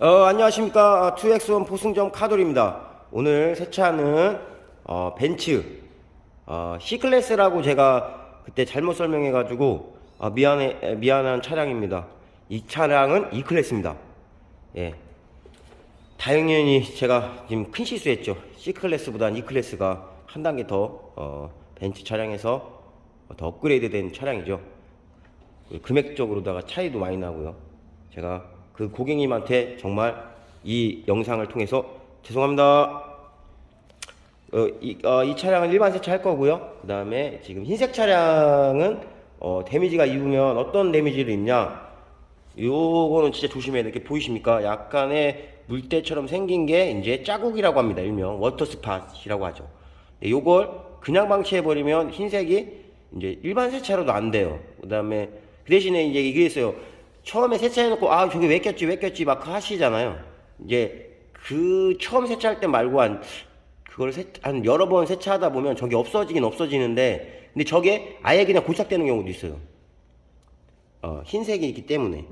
어, 안녕하십니까. 2X1 포승점 카돌입니다. 오늘 세차하는 어, 벤츠 어, C클래스라고 제가 그때 잘못 설명해가지고 어, 미안해, 에, 미안한 차량입니다. 이 차량은 E클래스입니다. 예. 당연히 제가 지금 큰 실수했죠. C클래스보다는 E클래스가 한 단계 더 어, 벤츠 차량에서 더 업그레이드 된 차량이죠. 그 금액적으로다가 차이도 많이 나고요. 제가 그 고객님한테 정말 이 영상을 통해서 죄송합니다. 어, 이, 어, 이 차량은 일반 세차 할 거고요. 그 다음에 지금 흰색 차량은 어, 데미지가 입으면 어떤 데미지를 입냐? 요거는 진짜 조심해야 될게 보이십니까? 약간의 물때처럼 생긴 게 이제 자국이라고 합니다. 일명 워터 스팟이라고 하죠. 네, 요걸 그냥 방치해버리면 흰색이 이제 일반 세차로도 안 돼요. 그 다음에 그 대신에 이제 이게 있어요. 처음에 세차해놓고 아 저게 왜 꼈지 왜 꼈지 막 하시잖아요. 이제 그 처음 세차할 때 말고 한 그걸 세, 한 여러 번 세차하다 보면 저게 없어지긴 없어지는데 근데 저게 아예 그냥 고착되는 경우도 있어요. 어, 흰색이 있기 때문에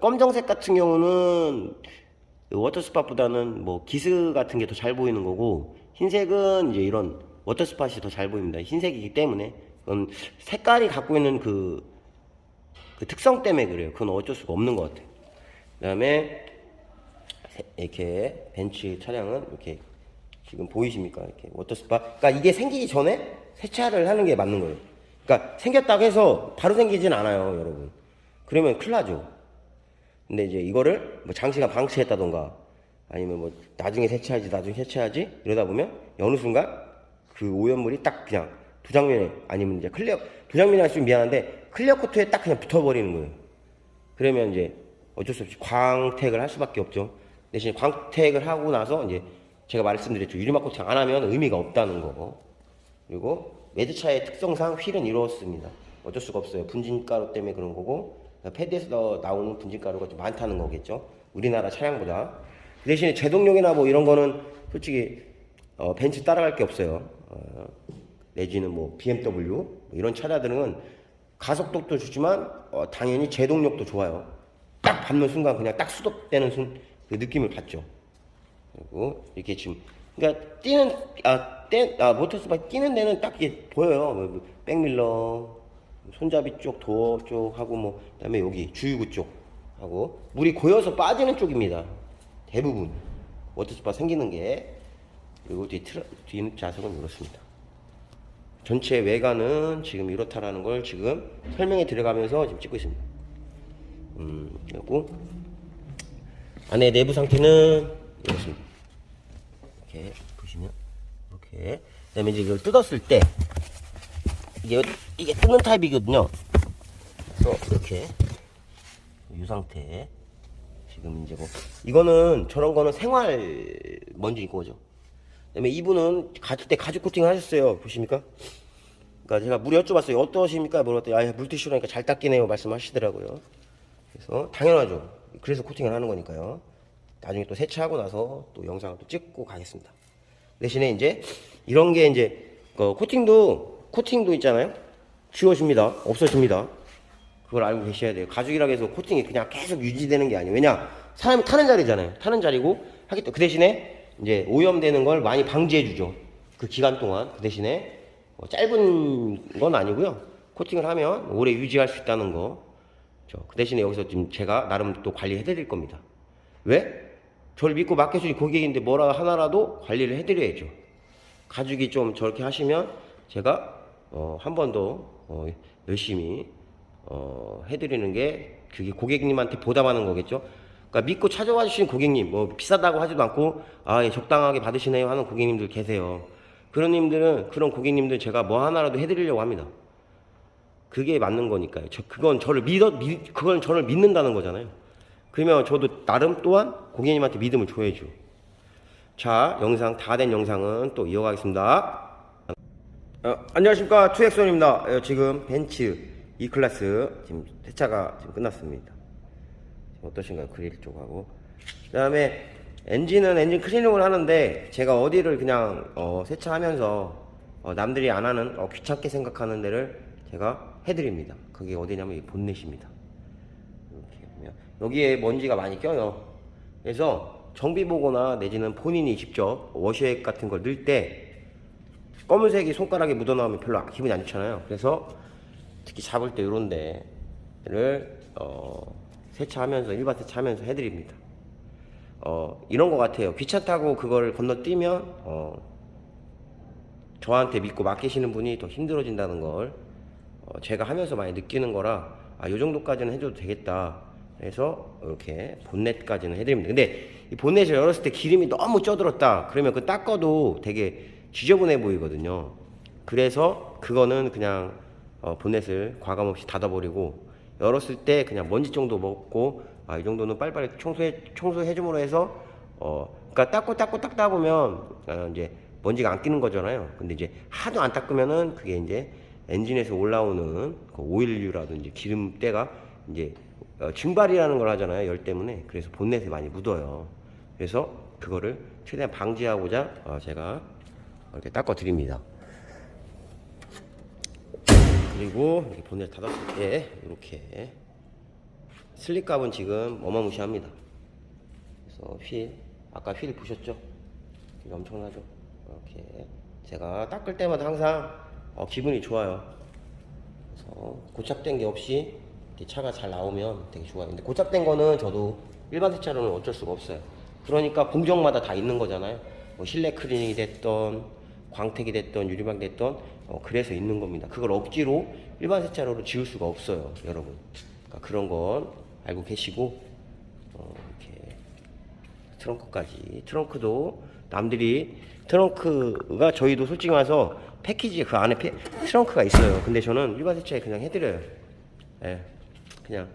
검정색 같은 경우는 워터스팟보다는 뭐 기스 같은 게 더 잘 보이는 거고 흰색은 이제 이런 워터스팟이 더 잘 보입니다. 흰색이기 때문에 색깔이 갖고 있는 그, 그 특성 때문에 그래요. 그건 어쩔 수가 없는 것 같아요. 그 다음에 세- 이렇게 벤츠 차량은 이렇게 지금 보이십니까? 이렇게 워터스파. 그러니까 이게 생기기 전에 세차를 하는 게 맞는 거예요. 그러니까 생겼다고 해서 바로 생기진 않아요, 여러분. 그러면 큰일 나죠. 근데 이제 이거를 뭐 장시간 방치했다던가 아니면 뭐 나중에 세차하지, 나중에 세차하지 이러다 보면 어느 순간 그 오염물이 딱 그냥 두 장면에 아니면 이제 클리어 두 장면이 할수 미안한데 클리어 코트에 딱 그냥 붙어버리는 거예요. 그러면 이제 어쩔 수 없이 광택을 할 수밖에 없죠. 대신 광택을 하고 나서 이제 제가 말씀드렸죠. 유리막 코팅 안 하면 의미가 없다는 거. 그리고 매드차의 특성상 휠은 이렇습니다. 어쩔 수가 없어요. 분진가루 때문에 그런 거고 패드에서 나오는 분진가루가 좀 많다는 거겠죠. 우리나라 차량보다. 그 대신에 제동력이나 뭐 이런 거는 솔직히 어, 벤츠 따라갈 게 없어요. 어, 내지는 뭐 BMW 뭐 이런 차량들은 가속도도 좋지만 어, 당연히 제동력도 좋아요. 딱 밟는 순간 그냥 딱 수독되는 순, 그 느낌을 받죠. 그리고 이렇게 지금 그러니까 뛰는 아 떼 아 모터스바이크 뛰는 데는 딱 이게 보여요. 뭐, 뭐 백밀러 손잡이 쪽 도어 쪽 하고 뭐 그다음에 여기 주유구 쪽 하고 물이 고여서 빠지는 쪽입니다. 대부분 워터스파 생기는 게 그리고 뒤 트라, 뒤 좌석은 이렇습니다. 전체 외관은 지금 이렇다라는 걸 지금 설명에 들어가면서 지금 찍고 있습니다. 음, 그리고 안에 내부 상태는 이렇습니다. 이렇게 보시면 이렇게 그다음에 이제 이걸 뜯었을 때 이게 이게 뜯는 타입이거든요. 그래서 이렇게 이 상태 지금 이제 뭐 이거는 저런 거는 생활 먼지인 거죠. 그다음에 이분은 갔을 때 가죽 코팅을 하셨어요. 보십니까? 그러니까 제가 물에 여쭤봤어요. 어떠십니까? 물었더니 아 물티슈라니까 잘 닦이네요. 말씀하시더라고요. 그래서 당연하죠. 그래서 코팅을 하는 거니까요. 나중에 또 세차하고 나서 또 영상을 또 찍고 가겠습니다. 대신에 이제 이런 게 이제 그 코팅도 코팅도 있잖아요. 지워집니다. 없어집니다. 그걸 알고 계셔야 돼요. 가죽이라고 해서 코팅이 그냥 계속 유지되는 게 아니에요. 왜냐 사람이 타는 자리잖아요. 타는 자리고 하기 때문에 그 대신에 이제 오염되는 걸 많이 방지해 주죠. 그 기간 동안 그 대신에 뭐 짧은 건 아니고요. 코팅을 하면 오래 유지할 수 있다는 거. 저, 그 대신에 여기서 지금 제가 나름 또 관리해 드릴 겁니다. 왜? 저를 믿고 맡겨주신 고객인데 뭐라 하나라도 관리를 해 드려야죠. 가죽이 좀 저렇게 하시면 제가 어, 한 번 더 어, 열심히 어, 해드리는 게 그게 고객님한테 보답하는 거겠죠. 그러니까 믿고 찾아와 주신 고객님, 뭐 비싸다고 하지도 않고 아 예, 적당하게 받으시네요 하는 고객님들 계세요. 그런 님들은 그런 고객님들 제가 뭐 하나라도 해드리려고 합니다. 그게 맞는 거니까요. 저 그건 저를 믿어 믿 그건 저를 믿는다는 거잖아요. 그러면 저도 나름 또한 고객님한테 믿음을 줘야죠. 자, 영상 다 된 영상은 또 이어가겠습니다. 어, 안녕하십니까 투엑선입니다. 어, 지금 벤츠 E 클래스 지금 세차가 지금 끝났습니다. 어떠신가요? 그릴 쪽하고. 그 다음에 엔진은 엔진 클리닝을 하는데 제가 어디를 그냥 어, 세차하면서 어, 남들이 안 하는 어, 귀찮게 생각하는 데를 제가 해드립니다. 그게 어디냐면 이 본넷입니다. 이렇게 보면 여기에 먼지가 많이 껴요. 그래서 정비 보거나 내지는 본인이 직접 워시액 같은 걸 넣을 때 검은색이 손가락에 묻어나오면 별로 기분이 안 좋잖아요. 그래서 특히 잡을 때 이런 데를 어, 세차하면서 일반 세차하면서 해드립니다. 어, 이런 것 같아요. 귀찮다고 그걸 건너뛰면 어, 저한테 믿고 맡기시는 분이 더 힘들어진다는 걸 어, 제가 하면서 많이 느끼는 거라 아, 요 정도까지는 해줘도 되겠다. 그래서 이렇게 본넷까지는 해드립니다. 근데 이 본넷을 열었을 때 기름이 너무 쪄들었다. 그러면 그 닦아도 되게 지저분해 보이거든요. 그래서 그거는 그냥 어, 본넷을 과감 없이 닫아버리고 열었을 때 그냥 먼지 정도 먹고 아, 이 정도는 빨리빨리 청소해 청소해줌으로 해서 어, 그러니까 닦고 닦고 닦다 보면 어, 이제 먼지가 안 끼는 거잖아요. 근데 이제 하도 안 닦으면은 그게 이제 엔진에서 올라오는 그 오일류라든지 기름때가 이제 어, 증발이라는 걸 하잖아요. 열 때문에. 그래서 본넷에 많이 묻어요. 그래서 그거를 최대한 방지하고자 어, 제가 이렇게 닦아 드립니다. 그리고 이렇게 본넷 닫았을 때 이렇게 슬립값은 지금 어마무시합니다. 그래서 휠 아까 휠 보셨죠? 휠 엄청나죠? 이렇게 제가 닦을 때마다 항상 어, 기분이 좋아요. 그래서 고착된 게 없이 차가 잘 나오면 되게 좋아요. 근데 고착된 거는 저도 일반 세차로는 어쩔 수가 없어요. 그러니까 공정마다 다 있는 거잖아요. 뭐 실내 클리닝이 됐던 광택이 됐던 유리막 됐던 어, 그래서 있는 겁니다. 그걸 억지로 일반 세차로는 지울 수가 없어요, 여러분. 그러니까 그런 건 알고 계시고 어, 이렇게 트렁크까지 트렁크도 남들이 트렁크가 저희도 솔직히 말해서 패키지 그 안에 패, 트렁크가 있어요. 근데 저는 일반 세차에 그냥 해드려요. 예, 그냥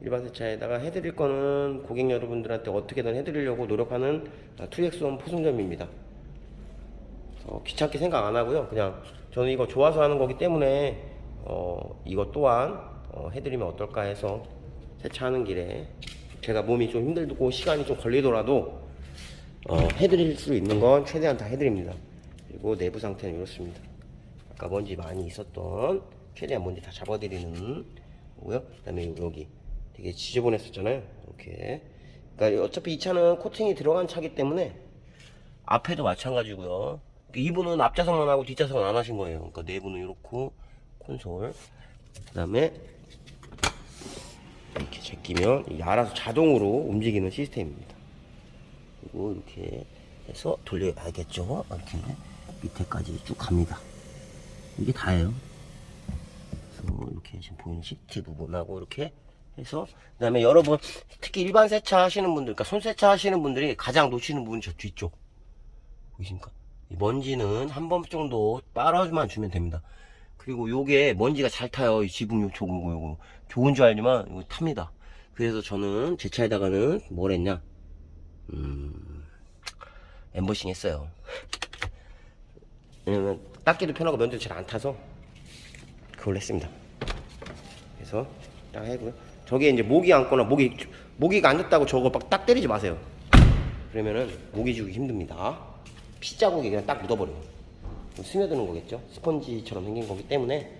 일반 세차에다가 해드릴 거는 고객 여러분들한테 어떻게든 해드리려고 노력하는 2X1 포승점입니다. 어, 귀찮게 생각 안 하고요. 그냥 저는 이거 좋아서 하는 거기 때문에 어, 이거 또한 어, 해드리면 어떨까 해서 세차하는 길에 제가 몸이 좀 힘들고 시간이 좀 걸리더라도 어, 해드릴 수 있는 건 최대한 다 해드립니다. 그리고 내부 상태는 이렇습니다. 아까 먼지 많이 있었던 최대한 먼지 다 잡아드리는 거고요. 그다음에 여기 되게 지저분했었잖아요. 이렇게. 그러니까 어차피 이 차는 코팅이 들어간 차기 때문에 앞에도 마찬가지고요. 이분은 앞좌석만 하고 뒷좌석은 안 하신 거예요. 그러니까 내부는 이렇고 콘솔. 그다음에 이렇게 제끼면 이게 알아서 자동으로 움직이는 시스템입니다. 그리고 이렇게 해서 돌려야겠죠. 이렇게 밑에까지 쭉 갑니다. 이게 다예요. 그래서 이렇게 지금 보이는 시트 부분하고 이렇게 해서 그다음에 여러분 특히 일반 세차 하시는 분들, 그러니까 손 세차 하시는 분들이 가장 놓치는 부분이 저 뒤쪽 보이십니까? 이 먼지는 한 번 정도 빨아주만 주면 됩니다. 그리고 요게 먼지가 잘 타요. 이 지붕 요 조금 요거 좋은 줄 알지만 이거 탑니다. 그래서 저는 제 차에다가는 뭘 했냐? 음, 엠버싱 했어요. 왜냐면 닦기도 편하고 면도 잘 안 타서 그걸 했습니다. 그래서 딱 해고요. 저게 이제 모기 앉거나 모기 모기가 앉았다고 저거 막 딱 때리지 마세요. 그러면은 모기 주기 힘듭니다. 피 자국이 그냥 딱 묻어버려요. 스며드는 거겠죠? 스펀지처럼 생긴 거기 때문에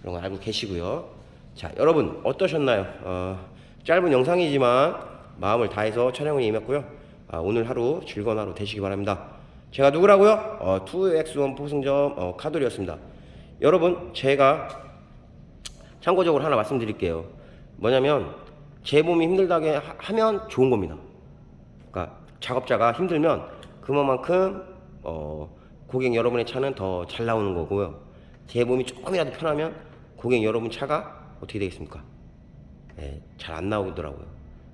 그런 거 알고 계시고요. 자, 여러분 어떠셨나요? 어, 짧은 영상이지만 마음을 다해서 촬영을 임했고요. 아, 오늘 하루 즐거운 하루 되시기 바랍니다. 제가 누구라고요? 어, 2X1 포승점 어, 카돌이었습니다. 여러분 제가 참고적으로 하나 말씀드릴게요. 뭐냐면 제 몸이 힘들다게 하- 하면 좋은 겁니다. 그러니까 작업자가 힘들면 그만큼 어, 고객 여러분의 차는 더 잘 나오는 거고요. 제 몸이 조금이라도 편하면 고객 여러분 차가 어떻게 되겠습니까? 예, 잘안 나오더라고요.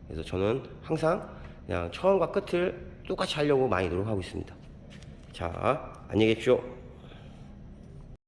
그래서 저는 항상 그냥 처음과 끝을 똑같이 하려고 많이 노력하고 있습니다. 자, 안녕히 계십시오.